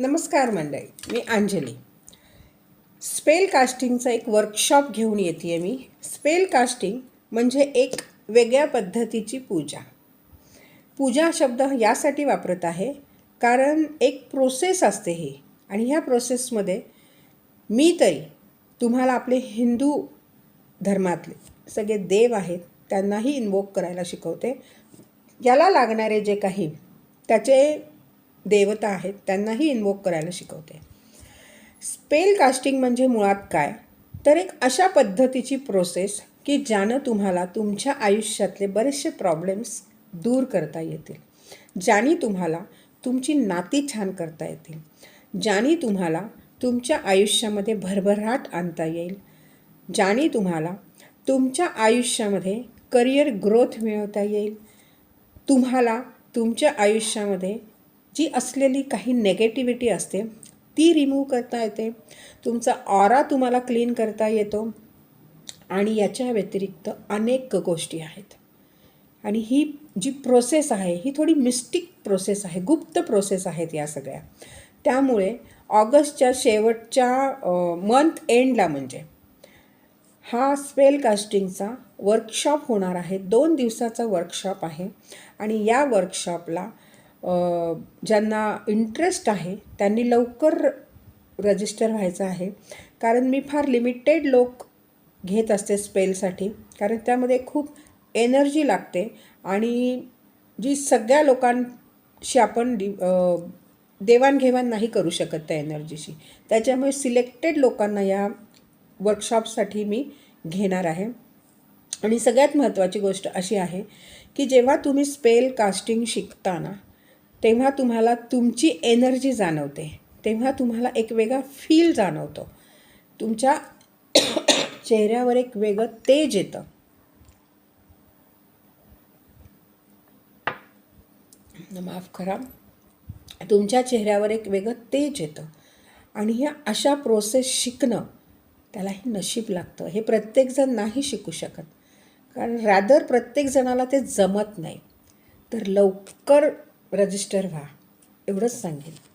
नमस्कार मंडळी मी अंजली. स्पेल कास्टिंगचा एक वर्कशॉप घेऊन येते आहे मी. स्पेल कास्टिंग म्हणजे एक वेगळ्या पद्धतीची पूजा. पूजा शब्द यासाठी वापरत आहे कारण एक प्रोसेस असते ही. आणि ह्या प्रोसेसमध्ये मी तरी तुम्हाला आपले हिंदू धर्मातले सगळे देव आहेत त्यांनाही इन्वोक करायला शिकवते. याला लागणारे जे काही त्याचे देवता आहेत त्यांनाही इन्वोक करायला शिकवते. स्पेल कास्टिंग म्हणजे मुळात काय? तर एक अशा पद्धतीची प्रोसेस की ज्यानं तुम्हाला तुमच्या आयुष्यातले बरेचसे प्रॉब्लेम्स दूर करता येतील. ज्यानी तुम्हाला तुमची नाती छान करता येतील. ज्यानी तुम्हाला तुमच्या आयुष्यामध्ये भरभराट आणता येईल. ज्याने तुम्हाला तुमच्या आयुष्यामध्ये करिअर ग्रोथ मिळवता येईल. तुम्हाला तुमच्या आयुष्यामध्ये जी असलेली काही नेगेटिव्हिटी असते ती रिमूव्ह करता येते. तुमचा ऑरा तुम्हाला क्लीन करता येतो. आणि याच्या व्यतिरिक्त अनेक गोष्टी आहेत. आणि ही जी प्रोसेस आहे ही थोडी मिस्टिक प्रोसेस आहे गुप्त प्रोसेस आहेत या सगळ्या. त्यामुळे ऑगस्टच्या शेवटच्या मंथ एंडला म्हणजे हा स्पेल कास्टिंगचा वर्कशॉप होणार आहे. दोन दिवसाचा वर्कशॉप आहे. आणि या वर्कशॉपला ज्यांना इंटरेस्ट आहे त्यांनी लवकर रजिस्टर व्हायचं आहे. कारण मी फार लिमिटेड लोक घेत असते स्पेलसाठी कारण त्यामध्ये खूप एनर्जी लागते. आणि जी सगळ्या लोकांशी आपण डि देवाणघेवाण नाही करू शकत त्या एनर्जीशी त्याच्यामुळे सिलेक्टेड लोकांना या वर्कशॉपसाठी मी घेणार आहे. आणि सगळ्यात महत्त्वाची गोष्ट अशी आहे की जेव्हा तुम्ही स्पेल कास्टिंग शिकता ना तेव्हा तुम्हाला तुमची एनर्जी जाणवते. तेव्हा तुम्हाला एक वेगळा फील जाणवतो. तुमच्या चेहऱ्यावर एक वेगळं तेज येतं. माफ करा. तुमच्या चेहऱ्यावर एक वेगळं तेज येतं. आणि ह्या अशा प्रोसेस शिकणं त्यालाही नशीब लागतं. हे प्रत्येकजण नाही शिकू शकत. कारण रॅदर प्रत्येकजणाला ते जमत नाही. तर लवकर रजिस्टर व्हा एवढंच सांगेन